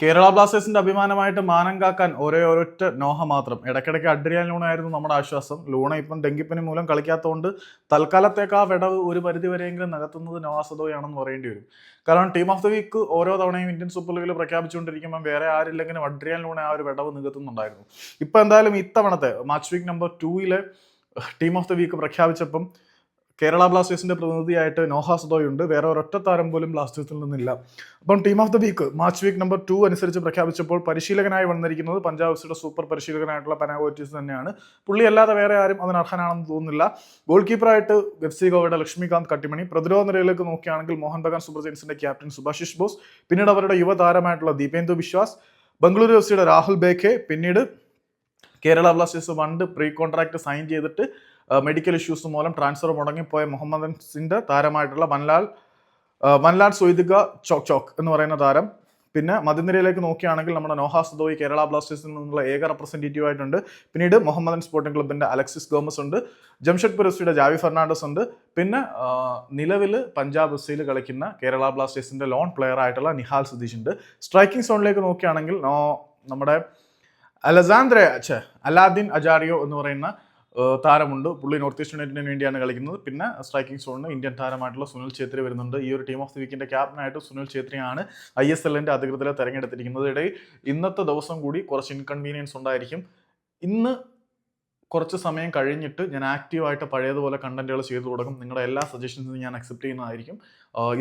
കേരള ബ്ലാസ്റ്റേഴ്സിന്റെ അഭിമാനമായിട്ട് മാനം കാക്കാൻ ഒരേ ഒരൊറ്റ നോഹ മാത്രം. ഇടയ്ക്കിടയ്ക്ക് അഡ്രിയാൻ ലൂണ ആയിരുന്നു നമ്മുടെ ആശ്വാസം. ലൂണ ഇപ്പം ഡെങ്കിപ്പനി മൂലം കളിക്കാത്തതുകൊണ്ട് തൽക്കാലത്തേക്ക് ആ വിടവ് ഒരു പരിധി വരെയെങ്കിലും നികത്തുന്നത് നോഹ സദോയാണെന്ന് പറയേണ്ടി വരും. കാരണം ടീം ഓഫ് ദി വീക്ക് ഓരോ തവണയും ഇന്ത്യൻ സൂപ്പർ ലീഗിൽ പ്രഖ്യാപിച്ചുകൊണ്ടിരിക്കുമ്പോൾ വേറെ ആരില്ലെങ്കിലും അഡ്രിയാൻ ലൂണ ആ ഒരു വിടവ് നികത്തുന്നുണ്ടായിരുന്നു. ഇപ്പം എന്തായാലും ഇത്തവണത്തെ മാച്ച് വീക്ക് നമ്പർ ടൂയിലെ ടീം ഓഫ് ദി വീക്ക് പ്രഖ്യാപിച്ചപ്പം കേരള ബ്ലാസ്റ്റേഴ്സിന്റെ പ്രതിനിധിയായിട്ട് നോഹ സദോയുണ്ട് വേറെ ഒരൊറ്റ താരം പോലും ബ്ലാസ്റ്റേഴ്സിൽ നിന്നില്ല. അപ്പം team of the week March week number two അനുസരിച്ച് പ്രഖ്യാപിച്ചപ്പോൾ പരിശീലകനായി വന്നിരിക്കുന്നത് പഞ്ചാബ് എഫ്സിയുടെ സൂപ്പർ പരിശീലകനായിട്ടുള്ള പനാഗോറ്റീസ് തന്നെയാണ്. പുള്ളി അല്ലാതെ വേറെ ആരും അതിന് അർഹനാണെന്ന് തോന്നുന്നില്ല. ഗോൾ കീപ്പറായിട്ട് എഫ് സി ഗോവയുടെ ലക്ഷ്മികാന്ത് കട്ടിമണി. പ്രതിരോധ നിരയിലേക്ക് നോക്കുകയാണെങ്കിൽ മോഹൻ ബഗാൻ സൂപ്പർ ജെയിൻസിന്റെ ക്യാപ്റ്റൻ സുഭാഷിഷ് ബോസ്. പിന്നീട് അവരുടെ യുവതാരമായിട്ടുള്ള ദീപേന്ദു വിശ്വാസ്. ബംഗളൂരു എഫ് സിയുടെ രാഹുൽ ബേഖെ. പിന്നീട് കേരള ബ്ലാസ്റ്റേഴ്സ് വണ്ട് പ്രീ കോൺട്രാക്ട് സൈൻ ചെയ്തിട്ട് മെഡിക്കൽ ഇഷ്യൂസ് മൂലം ട്രാൻസ്ഫർ മുടങ്ങിപ്പോയ മുഹമ്മദൻസിന്റെ താരമായിട്ടുള്ള മൻലാൽ മൻലാൽ സൊയ്ദിക ചോക് ചോക്ക് എന്ന് പറയുന്ന താരം. പിന്നെ മതിനിരയിലേക്ക് നോക്കുകയാണെങ്കിൽ നമ്മുടെ നോഹ സദോയി കേരള ബ്ലാസ്റ്റേഴ്സിൽ നിന്നുള്ള ഏക റെപ്രസെന്റേറ്റീവ് ആയിട്ടുണ്ട്. പിന്നീട് മുഹമ്മദൻ സ്പോർട്ടിംഗ് ക്ലബിന്റെ അലക്സിസ് ഗോമസ് ഉണ്ട്. ജംഷഡ്പൂർ എഫ് സിയുടെ ജാവി ഫെർണാണ്ടസ് ഉണ്ട്. പിന്നെ നിലവിൽ പഞ്ചാബ് എഫ് സിയിൽ കളിക്കുന്ന കേരള ബ്ലാസ്റ്റേഴ്സിന്റെ ലോൺ പ്ലെയർ ആയിട്ടുള്ള നിഹാൽ സുധീഷ് ഉണ്ട്. സ്ട്രൈക്കിംഗ് സോണിലേക്ക് നോക്കുകയാണെങ്കിൽ നമ്മുടെ അലസാന്ദ്ര അച്ഛ അലാദിൻ അജാരിയോ എന്ന് പറയുന്ന താരമുണ്ട്. പുള്ളി നോർത്ത് ഈസ്റ്റ് യുണൈറ്റഡിന് വേണ്ടിയാണ് കളിക്കുന്നത്. പിന്നെ സ്ട്രൈക്കിംഗ് സോണിന് ഇന്ത്യൻ താരമായിട്ടുള്ള സുനിൽ ഛേത്രി വരുന്നുണ്ട്. ഈ ഒരു ടീം ഓഫ് ദി വീക്കിന്റെ ക്യാപ്റ്റനായിട്ട് സുനിൽ ഛേത്രിയാണ് ഐ എസ് എല്ലിന്റെ അധികൃതരെ തെരഞ്ഞെടുത്തിരിക്കുന്നത്. ഇടയിൽ ഇന്നത്തെ ദിവസം കൂടി കുറച്ച് ഇൻകൺവീനിയൻസ് ഉണ്ടായിരിക്കും. ഇന്ന് കുറച്ച് സമയം കഴിഞ്ഞിട്ട് ഞാൻ ആക്റ്റീവായിട്ട് പഴയതുപോലെ കണ്ടന്റുകൾ ചെയ്തു കൊടുക്കും നിങ്ങളുടെ എല്ലാ സജഷൻസും ഞാൻ അക്സെപ്റ്റ് ചെയ്യുന്നതായിരിക്കും.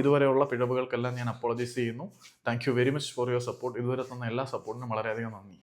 ഇതുവരെയുള്ള പിഴവുകൾക്കെല്ലാം ഞാൻ അപ്പോളജൈസ് ചെയ്യുന്നു. Thank very much for your support ഇതുവരെ തന്ന എല്ലാ സപ്പോർട്ടിനും വളരെയധികം നന്ദി.